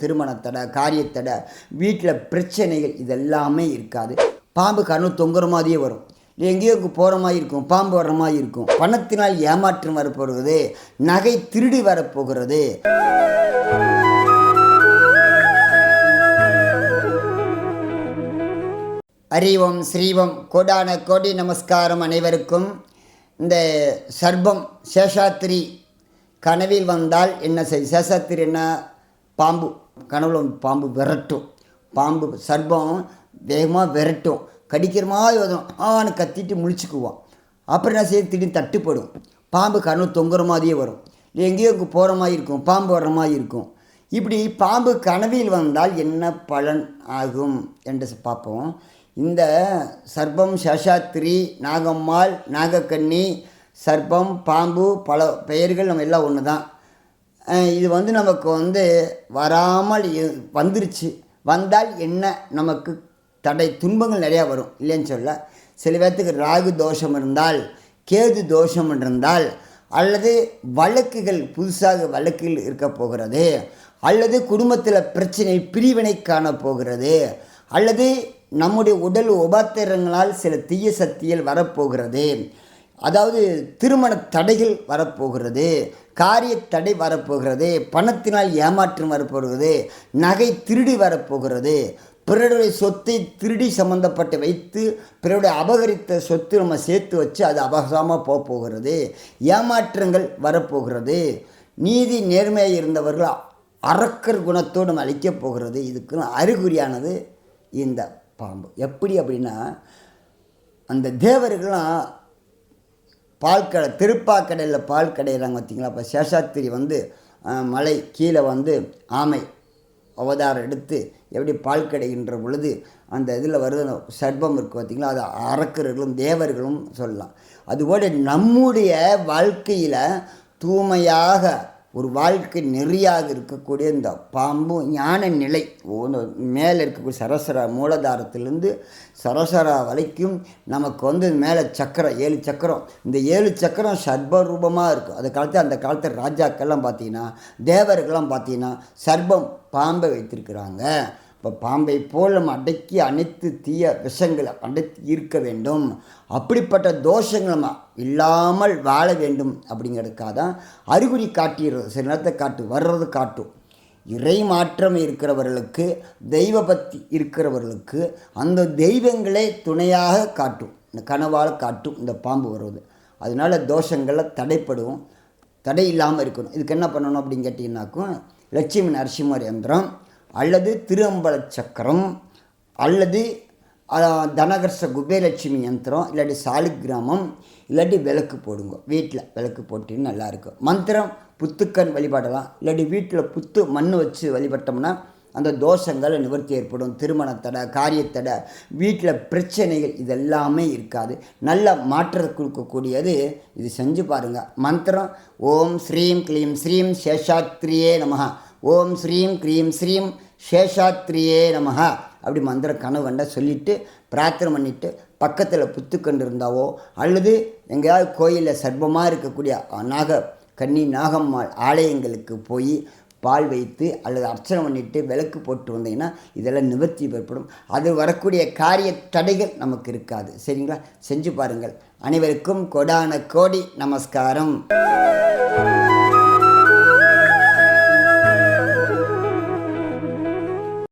திருமணத்தடை காரியத்தடை வீட்டில் பிரச்சனைகள் இதெல்லாமே இருக்காது. பாம்பு கண்ணு தொங்குற மாதிரியே வரும். எங்கேயோ போகிற மாதிரி இருக்கும் பாம்பு வர்ற மாதிரி இருக்கும். பணத்தினால் ஏமாற்றம் வரப்போகிறது நகை திருடி வரப்போகிறது. அறிவம் ஸ்ரீவம் கோடான கோடி நமஸ்காரம் அனைவருக்கும். இந்த சர்பம் சேஷாத்திரி கனவில் வந்தால் என்ன செய் சேஷாத்திரி என்ன பாம்பு கனவுல பாம்பு விரட்டும். பாம்பு சர்பம் வேகமாக விரட்டும். கடிக்கிற மாதிரி வரும். ஆன்னு கத்திட்டு முழிச்சுக்குவான். அப்புறம் என்ன செய்ய திடீர்னு தட்டுப்படும். பாம்பு கனவு தொங்குற மாதிரியே வரும். எங்கேயோ போகிற மாதிரி இருக்கும். பாம்பு வர்ற மாதிரி இருக்கும். இப்படி பாம்பு கனவில் வந்தால் என்ன பலன் ஆகும் என்று பார்ப்போம். இந்த சர்பம் சசாத்திரி நாகம்மாள் நாகக்கண்ணி சர்பம் பாம்பு பல பெயர்கள் நம்ம எல்லாம் ஒன்று தான் இது வந்து நமக்கு வந்து வராமல் வந்துருச்சு. வந்தால் என்ன? நமக்கு தடை துன்பங்கள் நிறையா வரும். இல்லைன்னு சொல்ல. சில பேர்த்துக்கு ராகு தோஷம் இருந்தால் கேது தோஷம் இருந்தால் அல்லது வழக்குகள் புதுசாக வழக்குகள் இருக்க போகிறது அல்லது குடும்பத்தில் பிரச்சனை பிரிவினை காண போகிறது அல்லது நம்முடைய உடல் உபாத்திரங்களால் சில தீய சக்திகள் வரப்போகிறது. அதாவது திருமண தடைகள் வரப்போகிறது காரிய தடை வரப்போகிறது பணத்தினால் ஏமாற்றம் வரப்போகிறது நகை திருடி வரப்போகிறது பிறருடைய சொத்தை திருடி சம்பந்தப்பட்டு வைத்து பிறருடைய அபகரித்த சொத்து நம்ம சேர்த்து வச்சு அது அபகரமாக போக போகிறது ஏமாற்றங்கள் வரப்போகிறது நீதி நேர்மையாக இருந்தவர்கள் அரக்கர் குணத்தோடு நம்ம அழிக்கப் போகிறது. இதுக்கு அறிகுறியானது இந்த பாம்பு. எப்படி அப்படின்னா அந்த தேவர்கள்லாம் பால் கடை திருப்பாக்கடையில் பால் கடையிறாங்க பார்த்தீங்களா? அப்போ சேஷாத்திரி வந்து மலை கீழே வந்து ஆமை அவதாரம் எடுத்து எப்படி பால் கடைகின்ற பொழுது அந்த இதில் வருது சர்பம் இருக்குது பார்த்தீங்களா? அது அரக்கர்களும் தேவர்களும் சொல்லலாம். அதுபோல நம்முடைய வாழ்க்கையில் தூய்மையாக ஒரு வாழ்க்கை நெறியாக இருக்கக்கூடிய இந்த பாம்பு ஞான நிலை மேலே இருக்கக்கூடிய சரசர மூலதாரத்திலிருந்து சரசரா வரைக்கும் நமக்கு வந்து மேலே சக்கரம் ஏழு சக்கரம். இந்த ஏழு சக்கரம் சர்பரூபமாக இருக்கும் அந்த காலத்தில் அந்த காலத்தில் ராஜாக்கள்லாம் பார்த்தீங்கன்னா தேவர்கள்லாம் பார்த்தீங்கன்னா சர்பம் பாம்பை வைத்திருக்கிறாங்க. இப்போ பாம்பை போல் நம்ம அடக்கி அனைத்து தீய விஷங்களை அடக்கி இருக்க வேண்டும். அப்படிப்பட்ட தோஷங்கள் நம்ம இல்லாமல் வாழ வேண்டும் அப்படிங்கிறதுக்காக தான் அறிகுறி காட்டிடுறது சில நேரத்தை காட்டு வர்றது காட்டும் இறை மாற்றம் இருக்கிறவர்களுக்கு தெய்வ பக்தி இருக்கிறவர்களுக்கு அந்த தெய்வங்களே துணையாக காட்டும் இந்த கனவால் காட்டும் இந்த பாம்பு வருவது. அதனால தோஷங்களில் தடைப்படுவோம் தடை இல்லாமல் இருக்கணும். இதுக்கு என்ன பண்ணணும் அப்படின்னு கேட்டிங்கன்னாக்கும் லட்சுமி நரசிம்மர் யந்திரம் அல்லது திருஅம்பல சக்கரம் அல்லது தனகர்ஷ குபேலட்சுமி யந்திரம் இல்லாட்டி சாலிகிராமம் இல்லாட்டி விளக்கு போடுங்க. வீட்டில் விளக்கு போட்டின்னு நல்லாயிருக்கும் மந்திரம் புத்துக்கண் வழிபாடலாம். இல்லாட்டி வீட்டில் புத்து மண் வச்சு வழிபட்டோம்னா அந்த தோஷங்கள் நிவர்த்தி ஏற்படும். திருமணத்தடை காரியத்தடை வீட்டில் பிரச்சனைகள் இதெல்லாமே இருக்காது. நல்ல மாற்றத்தை கொடுக்கக்கூடியது இது செஞ்சு பாருங்கள் மந்திரம் ஓம் ஸ்ரீம் க்ளீம் ஸ்ரீம் சேஷாத்ரியே நமகா ஓம் ஸ்ரீம் க்ரீம் ஸ்ரீம் சேஷாத்ரியே நமகா அப்படி மந்திர கனவு சொல்லிவிட்டு பிரார்த்தனை பண்ணிவிட்டு பக்கத்தில் புத்துக்கண்டு இருந்தாவோ அல்லது எங்கேயாவது கோயிலில் சர்பமாக இருக்கக்கூடிய நாக கன்னி நாகம்மாள் ஆலயங்களுக்கு போய் பால் வைத்து அல்லது அர்ச்சனை பண்ணிட்டு விளக்கு போட்டு வந்தீங்கன்னா இதெல்லாம் நிவர்த்தி ஏற்படும். அது வரக்கூடிய காரிய தடைகள் நமக்கு இருக்காது. சரிங்களா? செஞ்சு பாருங்கள். அனைவருக்கும் கொடான கோடி நமஸ்காரம்.